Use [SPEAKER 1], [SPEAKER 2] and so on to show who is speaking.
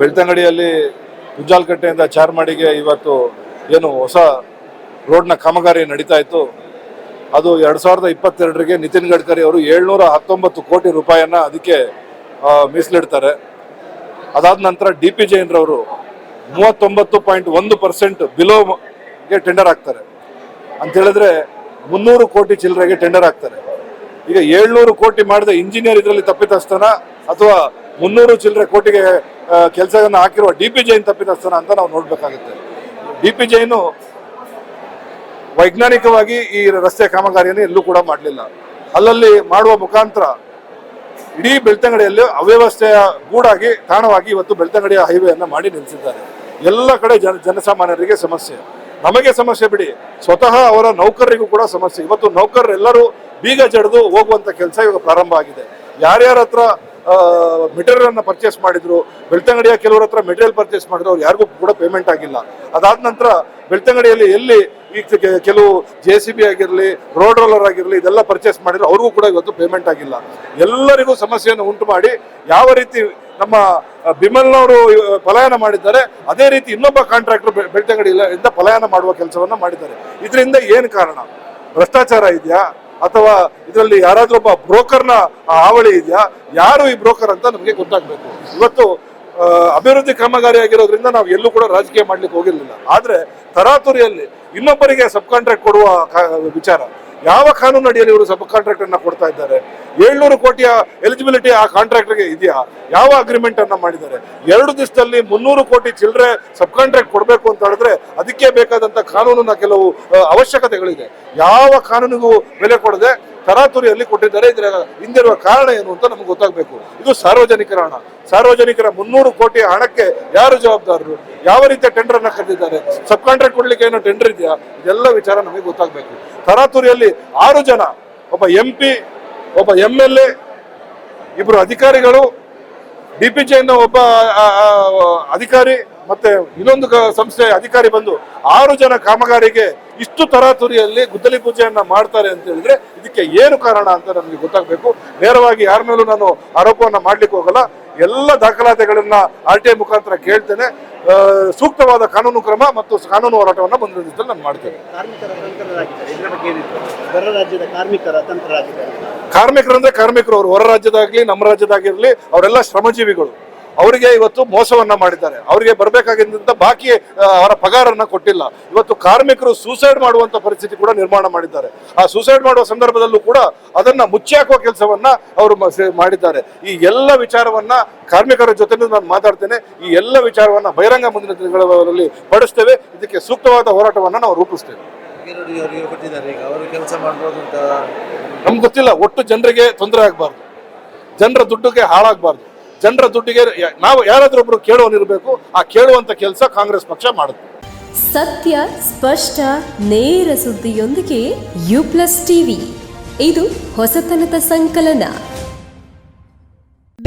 [SPEAKER 1] ಬೆಳ್ತಂಗಡಿಯಲ್ಲಿ ಉಜ್ಜಾಲ್ಕಟ್ಟೆಯಿಂದ ಚಾರ್ಮಾಡಿಗೆ ಇವತ್ತು ಏನು ಹೊಸ ರೋಡ್ನ ಕಾಮಗಾರಿ ನಡೀತಾ ಇತ್ತು. ಅದು ಎರಡು ಸಾವಿರದ ಇಪ್ಪತ್ತೆರಡರಿಗೆ ನಿತಿನ್ ಗಡ್ಕರಿ ಅವರು ಏಳ್ನೂರ ಹತ್ತೊಂಬತ್ತು ಕೋಟಿ ರೂಪಾಯಿಯನ್ನು ಅದಕ್ಕೆ ಮೀಸಲಿಡ್ತಾರೆ. ಅದಾದ ನಂತರ ಡಿ ಪಿ ಜೈನ್ರವರು ಮೂವತ್ತೊಂಬತ್ತು ಪಾಯಿಂಟ್ ಒಂದು ಪರ್ಸೆಂಟ್ ಬಿಲೋಗೆ ಟೆಂಡರ್ ಆಗ್ತಾರೆ ಅಂತ ಹೇಳಿದ್ರೆ ಮುನ್ನೂರು ಕೋಟಿ ಚಿಲ್ಲರೆಗೆ ಟೆಂಡರ್ ಆಗ್ತಾರೆ ಈಗ ಏಳ್ನೂರು ಕೋಟಿ ಮಾಡಿದ ಇಂಜಿನಿಯರ್ ಇದರಲ್ಲಿ ತಪ್ಪಿತಸ್ಥನ ಅಥವಾ ಮುನ್ನೂರು ಚಿಲ್ಲರೆ ಕೋಟಿಗೆ ಕೆಲಸವನ್ನು ಹಾಕಿರುವ ಡಿ ಪಿ ಜೈನ್ ತಪ್ಪಿತಸ್ಥನ ಅಂತ ನಾವು ನೋಡಬೇಕಾಗುತ್ತೆ. ಡಿ ಪಿ ಜೈನು ವೈಜ್ಞಾನಿಕವಾಗಿ ಈ ರಸ್ತೆ ಕಾಮಗಾರಿಯನ್ನು ಎಲ್ಲೂ ಕೂಡ ಮಾಡಲಿಲ್ಲ. ಅಲ್ಲಲ್ಲಿ ಮಾಡುವ ಮುಖಾಂತರ ಇಡೀ ಬೆಳ್ತಂಗಡಿಯಲ್ಲಿ ಅವ್ಯವಸ್ಥೆಯ ಗೂಡಾಗಿ, ತಾಣವಾಗಿ ಇವತ್ತು ಬೆಳ್ತಂಗಡಿಯ ಹೈವೇಯನ್ನು ಮಾಡಿ ನಿಲ್ಲಿಸಿದ್ದಾರೆ. ಎಲ್ಲ ಕಡೆ ಜನ, ಜನಸಾಮಾನ್ಯರಿಗೆ ಸಮಸ್ಯೆ. ನಮಗೆ ಸಮಸ್ಯೆ ಬಿಡಿ. ಸ್ವತಃ ಅವರ ನೌಕರರಿಗೂ ಕೂಡ ಸಮಸ್ಯೆ. ಇವತ್ತು ನೌಕರರೆಲ್ಲರೂ ಬೀಗ ಜಡಿದು ಹೋಗುವಂಥ ಕೆಲಸ ಇವಾಗ ಪ್ರಾರಂಭ ಆಗಿದೆ. ಯಾರ್ಯಾರ ಹತ್ರ ಮೆಟೀರಿಯಲ್ ಅನ್ನ ಪರ್ಚೇಸ್ ಮಾಡಿದ್ರು. ಬೆಳ್ತಂಗಡಿಯ ಕೆಲವರ ಹತ್ರ ಮೆಟೀರಿಯಲ್ ಪರ್ಚೇಸ್ ಮಾಡಿದ್ರು, ಅವ್ರು ಯಾರಿಗೂ ಕೂಡ ಪೇಮೆಂಟ್ ಆಗಿಲ್ಲ. ಅದಾದ ನಂತರ ಬೆಳ್ತಂಗಡಿಯಲ್ಲಿ ಎಲ್ಲಿ ಈ ಕೆಲವು ಜೆ ಸಿ ಬಿ ಆಗಿರಲಿ ರೋಡ್ ರೋಲರ್ ಆಗಿರಲಿ, ಇದೆಲ್ಲ ಪರ್ಚೇಸ್ ಮಾಡಿದ್ರು, ಅವ್ರಿಗೂ ಕೂಡ ಇವತ್ತು ಪೇಮೆಂಟ್ ಆಗಿಲ್ಲ. ಎಲ್ಲರಿಗೂ ಸಮಸ್ಯೆಯನ್ನು ಉಂಟು ಮಾಡಿ ಯಾವ ರೀತಿ ನಮ್ಮ ಬಿಮಲ್ನವರು ಪಲಾಯನ ಮಾಡಿದ್ದಾರೆ, ಅದೇ ರೀತಿ ಇನ್ನೊಬ್ಬ ಕಾಂಟ್ರಾಕ್ಟರ್ ಬೆಳ್ತಂಗಡಿ ಇಂದ ಪಲಾಯನ ಮಾಡುವ ಕೆಲಸವನ್ನ ಮಾಡಿದ್ದಾರೆ. ಇದರಿಂದ ಏನು ಕಾರಣ? ಭ್ರಷ್ಟಾಚಾರ ಇದೆಯಾ? ಅಥವಾ ಇದರಲ್ಲಿ ಯಾರಾದ್ರೂ ಒಬ್ಬ ಬ್ರೋಕರ್ನ ಹಾವಳಿ ಇದೆಯಾ? ಯಾರು ಈ ಬ್ರೋಕರ್ ಅಂತ ನಮಗೆ ಗೊತ್ತಾಗಬೇಕು. ಇವತ್ತು ಅಭಿವೃದ್ಧಿ ಕಾಮಗಾರಿ ಆಗಿರೋದ್ರಿಂದ ನಾವು ಎಲ್ಲೂ ಕೂಡ ರಾಜಕೀಯ ಮಾಡ್ಲಿಕ್ಕೆ ಹೋಗಿರ್ಲಿಲ್ಲ. ಆದ್ರೆ ತರಾತುರಿಯಲ್ಲಿ ಇನ್ನೊಬ್ಬರಿಗೆ ಸಬ್ ಕಾಂಟ್ರಾಕ್ಟ್ ಕೊಡುವ ವಿಚಾರ. ಯಾವ ಕಾನೂನು ಅಡಿಯಲ್ಲಿ ಇವರು ಸಬ್ ಕಾಂಟ್ರಾಕ್ಟರ್ ಅನ್ನ ಕೊಡ್ತಾ ಇದ್ದಾರೆ? ಏಳ್ನೂರು ಕೋಟಿಯ ಎಲಿಜಿಬಿಲಿಟಿ ಆ ಕಾಂಟ್ರಾಕ್ಟರ್ಗೆ ಇದೆಯಾ? ಯಾವ ಅಗ್ರಿಮೆಂಟ್ ಅನ್ನ ಮಾಡಿದ್ದಾರೆ? ಎರಡು ದಿವಸದಲ್ಲಿ ಮುನ್ನೂರು ಕೋಟಿ ಚಿಲ್ಲರೆ ಸಬ್ ಕಾಂಟ್ರಾಕ್ಟ್ ಕೊಡಬೇಕು ಅಂತ ಹೇಳಿದ್ರೆ ಅದಕ್ಕೆ ಬೇಕಾದಂತ ಕಾನೂನಿನ ಕೆಲವು ಅವಶ್ಯಕತೆಗಳಿದೆ. ಯಾವ ಕಾನೂನಿಗೂ ಬೆಲೆ ಕೊಡದೆ ತರಾತುರಿಯಲ್ಲಿ ಕೊಟ್ಟಿದ್ದಾರೆ. ಇದರ ಹಿಂದಿರುವ ಕಾರಣ ಏನು ಅಂತ ನಮ್ಗೆ ಗೊತ್ತಾಗಬೇಕು. ಇದು ಸಾರ್ವಜನಿಕರ ಹಣ ಸಾರ್ವಜನಿಕರ ಮುನ್ನೂರು ಕೋಟಿ ಹಣಕ್ಕೆ ಯಾರು ಜವಾಬ್ದಾರರು? ಯಾವ ರೀತಿಯ ಟೆಂಡರ್ ಅನ್ನ ಕರೆದಿದ್ದಾರೆ ಸಬ್ ಕಾಂಟ್ರಾಕ್ಟ್ ಕೊಡ್ಲಿಕ್ಕೆ ಏನೋ ಟೆಂಡರ್ ಇದೆಯಾ? ಇದೆಲ್ಲ ವಿಚಾರ ನಮಗೆ ಗೊತ್ತಾಗಬೇಕು. ತರಾತುರಿಯಲ್ಲಿ ಆರು ಜನ, ಒಬ್ಬ ಎಂ ಪಿ ಒಬ್ಬ ಎಂ ಎಲ್ ಎ ಇಬ್ಬರು ಅಧಿಕಾರಿಗಳು ಡಿ ಪಿ ಒಬ್ಬ ಅಧಿಕಾರಿ ಮತ್ತೆ ಇನ್ನೊಂದು ಸಂಸ್ಥೆ ಅಧಿಕಾರಿ ಬಂದು ಆರು ಜನ ಕಾಮಗಾರಿಗೆ ಇಷ್ಟು ತರಾತುರಿಯಲ್ಲಿ ಗುದ್ದಲಿ ಪೂಜೆಯನ್ನ ಮಾಡ್ತಾರೆ ಅಂತ ಹೇಳಿದ್ರೆ ಇದಕ್ಕೆ ಏನು ಕಾರಣ ಅಂತ ನಮಗೆ ಗೊತ್ತಾಗಬೇಕು. ನೇರವಾಗಿ ಯಾರ ಮೇಲೂ ನಾನು ಆರೋಪವನ್ನ ಮಾಡ್ಲಿಕ್ಕೆ ಹೋಗಲ್ಲ. ಎಲ್ಲ ದಾಖಲಾತಿಗಳನ್ನ ಆರ್ ಟಿ ಐ ಮುಖಾಂತರ ಕೇಳ್ತೇನೆ. ಸೂಕ್ತವಾದ ಕಾನೂನು ಕ್ರಮ ಮತ್ತು ಕಾನೂನು ಹೋರಾಟವನ್ನು ಮುಂದಿನ ದಿನದಲ್ಲಿ ನಾನು ಮಾಡ್ತೇನೆ. ಕಾರ್ಮಿಕರಂದ್ರೆ ಕಾರ್ಮಿಕರು ಅವರು ಹೊರ ರಾಜ್ಯದಾಗಲಿ ನಮ್ಮ ರಾಜ್ಯದಾಗಿರಲಿ ಅವರೆಲ್ಲ ಶ್ರಮಜೀವಿಗಳು. ಅವರಿಗೆ ಇವತ್ತು ಮೋಸವನ್ನ ಮಾಡಿದ್ದಾರೆ. ಅವರಿಗೆ ಬರಬೇಕಾಗಿದ್ದಂತ ಬಾಕಿ ಅವರ ಪಗಾರನ್ನ ಕೊಟ್ಟಿಲ್ಲ. ಇವತ್ತು ಕಾರ್ಮಿಕರು ಸೂಸೈಡ್ ಮಾಡುವಂತ ಪರಿಸ್ಥಿತಿ ಕೂಡ ನಿರ್ಮಾಣ ಮಾಡಿದ್ದಾರೆ. ಆ ಸೂಸೈಡ್ ಮಾಡುವ ಸಂದರ್ಭದಲ್ಲೂ ಕೂಡ ಅದನ್ನ ಮುಚ್ಚಿ ಹಾಕುವ ಕೆಲಸವನ್ನ ಅವರು ಮಾಡಿದ್ದಾರೆ. ಈ ಎಲ್ಲ ವಿಚಾರವನ್ನ ಕಾರ್ಮಿಕರ ಜೊತೆ ನಾನು ಮಾತಾಡ್ತೇನೆ. ಈ ಎಲ್ಲ ವಿಚಾರವನ್ನ ಬಹಿರಂಗ ಮುಂದಿನ ದಿನಗಳಲ್ಲಿ ಪಡಿಸ್ತೇವೆ. ಇದಕ್ಕೆ ಸೂಕ್ತವಾದ ಹೋರಾಟವನ್ನ ನಾವು ರೂಪಿಸ್ತೇವೆ. ನಮ್ಗೆ ಗೊತ್ತಿಲ್ಲ. ಒಟ್ಟು ಜನರಿಗೆ ತೊಂದರೆ ಆಗಬಾರ್ದು. ಜನರ ದುಡ್ಡುಗೆ ಹಾಳಾಗಬಾರ್ದು. ಜನರ ದುಡ್ಡಿಗೆ ನಾವು ಯಾರಾದ್ರೂ ಒಬ್ರು ಕೇಳುವನಿರ್ಬೇಕು ಆ ಕೇಳುವಂತ ಕೆಲಸ ಕಾಂಗ್ರೆಸ್ ಪಕ್ಷ ಮಾಡುತ್ತೆ.
[SPEAKER 2] ಸತ್ಯ, ಸ್ಪಷ್ಟ, ನೇರ ಸುದ್ದಿಯೊಂದಿಗೆ ಯು ಪ್ಲಸ್ ಟಿವಿ ಇದು ಹೊಸತನದ ಸಂಕಲನ.